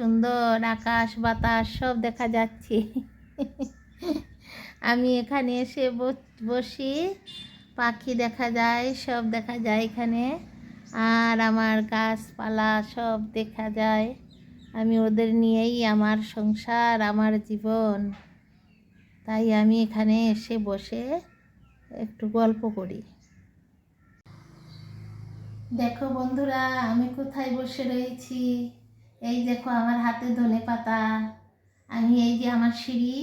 সুন্দর আকাশ, বাতাস, সব দেখা যাচ্ছে। আমি এখানে এসে বসি পাখি দেখা যায়, সব দেখা যায় এখানে। আর আমার গাছপালা সব দেখা যায়। আমি ওদের নিয়েই আমার সংসার, আমার জীবন। তাই আমি এখানে এসে বসে একটু গল্প করি। দেখো বন্ধুরা, আমি কোথায় বসে রয়েছি? এই দেখো আমার হাতে ধনে পাতা। আমি এই যে আমার সিঁড়ি,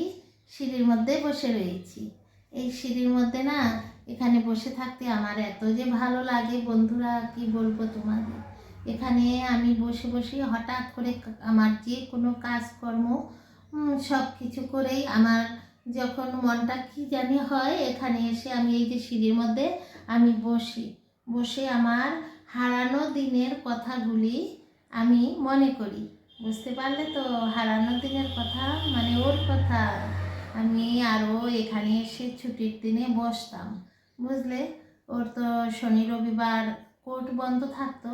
সিঁড়ির মধ্যে বসে রয়েছি। এই সিঁড়ির মধ্যে না, এখানে বসে থাকতে আমার এত যে ভালো লাগে বন্ধুরা, কি বলব তোমাদের? এখানে আমি বসে বসে হঠাৎ করে আমার যে কোনো কাজকর্ম সব কিছু করেই আমার যখন মনটা কি জানি হয়, এখানে এসে আমি এই যে সিঁড়ির মধ্যে আমি বসি। বসে আমার হারানো দিনের কথাগুলি আমি মনে করি। বুঝতে পারলে তো হারানো দিনের কথা মানে ওর কথা। আমি আরও এখানে এসে ছুটির দিনে বসতাম। বুঝলে? ওর তো শনি, রবিবার কোর্ট বন্ধ থাকতো।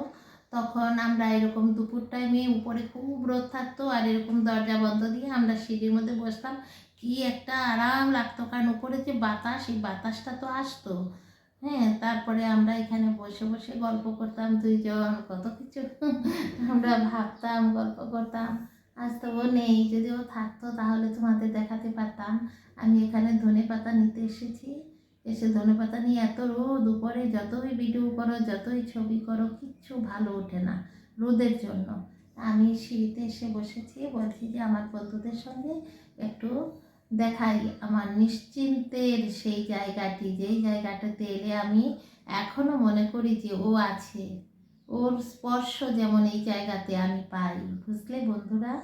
তখন আমরা এরকম দুপুর টাইমে উপরে খুব রোদ থাকতো আর এরকম দরজা বন্ধ দিয়ে আমরা সিঁড়ির মধ্যে বসতাম। কি একটা আরাম লাগতো, কারণ উপরে যে বাতাস, এই বাতাসটা তো আসতো। হ্যাঁ তারপরে আমরা এখানে বসে বসে গল্প করতাম দুইজন, কত কিছু। আমরা ভাবতাম, গল্প করতাম। আজ তো ও নেই, যদি ও থাকতো তাহলে তোমাদের দেখাতে পারতাম। আমি এখানে ধনে পাতা নিতে এসেছি। এসে ধনে পাতা নিয়ে এত রোদ, উপরে যতই ভিডিও করো, যতই ছবি করো, কিচ্ছু ভালো ওঠে না রোদের জন্য। আমি সিঁড়িতে এসে বসেছি, বলছি যে আমার বন্ধুদের সঙ্গে একটু দেখাই আমার নিশ্চিন্তের সেই জায়গাটি, যেই জায়গাটাতে এলে আমি এখনও মনে করি যে ও আছে। ওর স্পর্শ যেমন এই জায়গাতে আমি পাই। বুঝলে বন্ধুরা?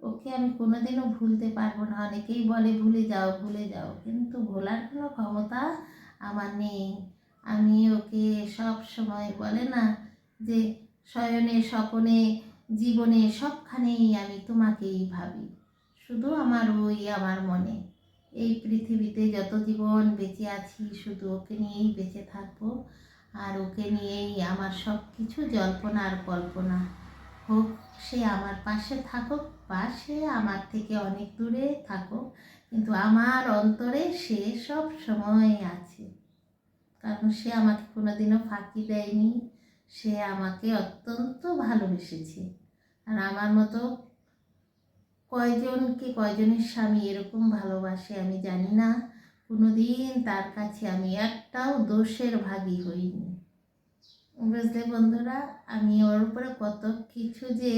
ওকে আমি কোনোদিনও ভুলতে পারব না। অনেকেই বলে, ভুলে যাও ভুলে যাও। কিন্তু ভোলার কোনো ক্ষমতা আমার নেই। আমি ওকে সব সময় বলে না যে, শয়নে, স্বপনে, জীবনে সবখানেই আমি তোমাকেই ভাবি। শুধু আমার ওই আমার মনে। এই পৃথিবীতে যত জীবন বেঁচে আছি, শুধু ওকে নিয়েই বেঁচে থাকব। আর ওকে নিয়েই আমার সব কিছু জল্পনা আর কল্পনা। হোক সে আমার পাশে থাকুক বা সে আমার থেকে অনেক দূরে থাকুক, কিন্তু আমার অন্তরে সে সব সময় আছে। কারণ সে আমাকে কোনোদিনও ফাঁকি দেয়নি। সে আমাকে অত্যন্ত ভালোবেসেছে। আর আমার মতো কয়জনকে কয়জনের স্বামী এরকম ভালোবাসে আমি জানি না। কোনোদিন তার কাছে আমি একটাও দোষের ভাগী হইনি। বুঝলে বন্ধুরা, আমি ওর উপরে কত কিছু যে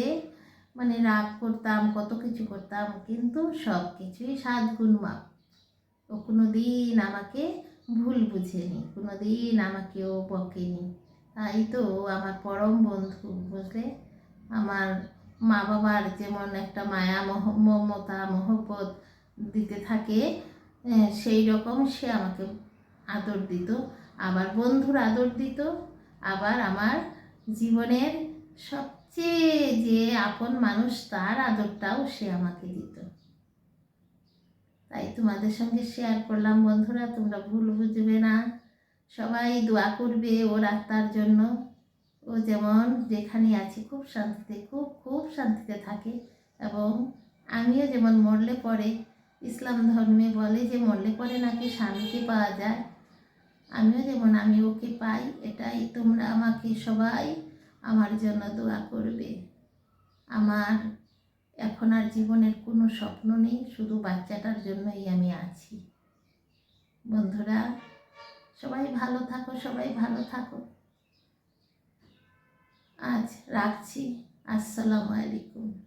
মানে রাগ করতাম, কত কিছু করতাম, কিন্তু সব কিছুই সাত গুণ মাপ। ও কোনো দিন আমাকে ভুল বুঝেনি কোনো দিন আমাকে ও বকেনি। তাই তো আমার পরম বন্ধু, বুঝলে? আমার মা বাবার যেমন একটা মায়া মমতা, মহব্বত দিতে থাকে সেই রকম সে আমাকে আদর দিত। আবার বন্ধুর আদর দিত। আবার আমার জীবনের সবচেয়ে যে আপন মানুষ, তার আদরটাও সে আমাকে দিত। তাই তোমাদের সঙ্গে শেয়ার করলাম বন্ধুরা, তোমরা ভুল বুঝবে না। সবাই দোয়া করবে ওর আত্মার জন্য। ও যেমন যেখানে আছে খুব শান্তিতে, খুব খুব শান্তিতে থাকে এবং আমিও যেমন মরলে পরে ইসলাম ধর্মে বলে যে মরলে পরে নাকি স্বামীকে পাওয়া যায়। আমিও যেমন, আমি ওকে পাই, এটাই তোমরা আমাকে সবাই আমার জন্য দোয়া করবে। আমার এখন আর জীবনের কোনো স্বপ্ন নেই, শুধু বাচ্চাটার জন্যই আমি আছি। বন্ধুরা, সবাই ভালো থাকো, সবাই ভালো থাকো। আজ রাখছি। আসসালামু আলাইকুম।